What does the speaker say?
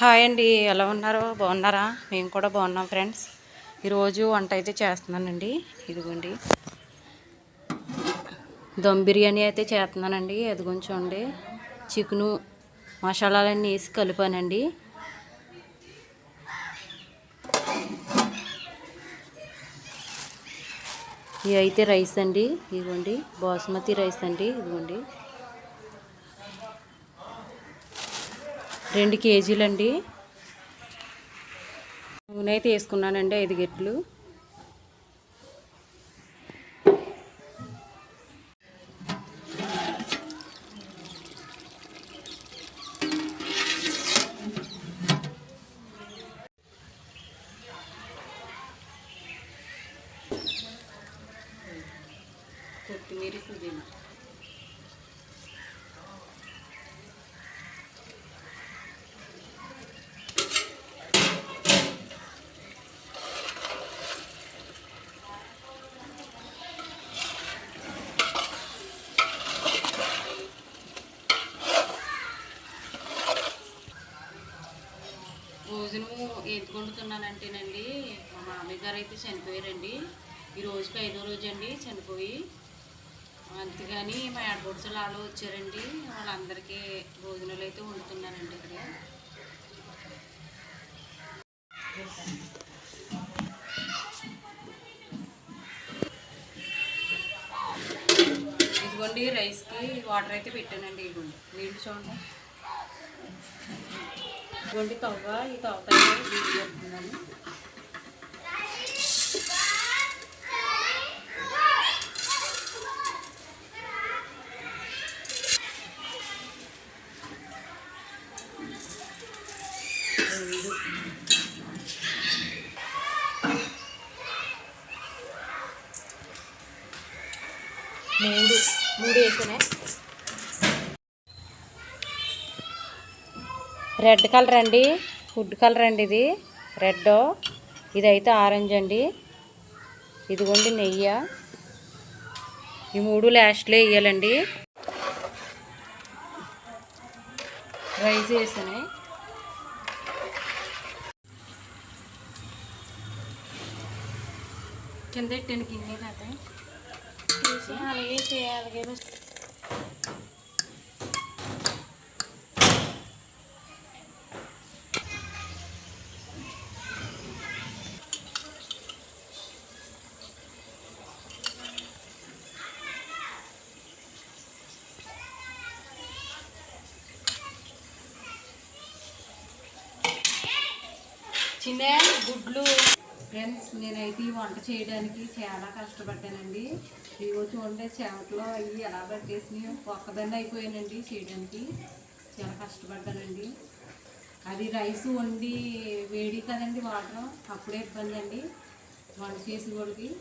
Hi అండి ఎలా ఉన్నారు? బాగున్నారా? మేము కూడా బాగున్నాం ఫ్రెండ్స్. ఈరోజు వంట అయితే చేస్తున్నానండి. ఇదిగోండి. దమ్ బిర్యానీ అయితే చేస్తున్నానండి. అది కొంచెం అండి చికెను మసాలాలన్నీ వేసి కలిపానండి. ఇవి అయితే రైస్ అండి. ఇదిగోండి. బాస్మతి రైస్ అండి. ఇదిగోండి. రెండు కేజీలండి. నూనె అయితే వేసుకున్నానండి ఐదు గెట్లు. కొత్తిమీర పుదీనా. భోజనము ఎందుకు వండుతున్నానంటేనండి మా మామయ్య గారు అయితే చనిపోయారండి. ఈ రోజుకి ఐదో రోజు అండి చనిపోయి. అంతేగాని మా ఆడపడుచులు వాళ్ళు వచ్చారండి. వాళ్ళందరికీ భోజనాలు అయితే వండుతున్నానండి ఇక్కడ. ఇదిగోండి రైస్కి వాటర్ అయితే పెట్టానండి ఇదిగోండి. నీళ్ళు చూడండి. ఇదిగోండి తవ్వ ఈ తవ్వ నీళ్ళు పెడుతున్నాను మూడు. మూడు వేసానే? రెడ్ కలర్ అండి. ఫుడ్ కలర్ అండి ఇది. రెడ్ ఇదైతే ఆరెంజ్ అండి. ఇదిగోండి నెయ్యి. ఈ మూడు లాస్ట్లో వేయాలండి. రైస్ వేసాను కింద పెట్టాను గిన్నె తాత. అలాగే చేయాలి చిన్న గుడ్లు. ఫ్రెండ్స్ నేనైతే ఈ వంట చేయడానికి చాలా కష్టపడ్డానండి. ఇవో చూడండి చెమటలో అవి ఎలా పట్టేసినాయి. ఒక్కదాన్ని అయిపోయానండి చేయడానికి. చాలా కష్టపడ్డానండి. అది రైస్ వండి వేడి కదండి వాటర్. అప్పుడే ఇబ్బంది అండి. వంట చేసి వాళ్ళకి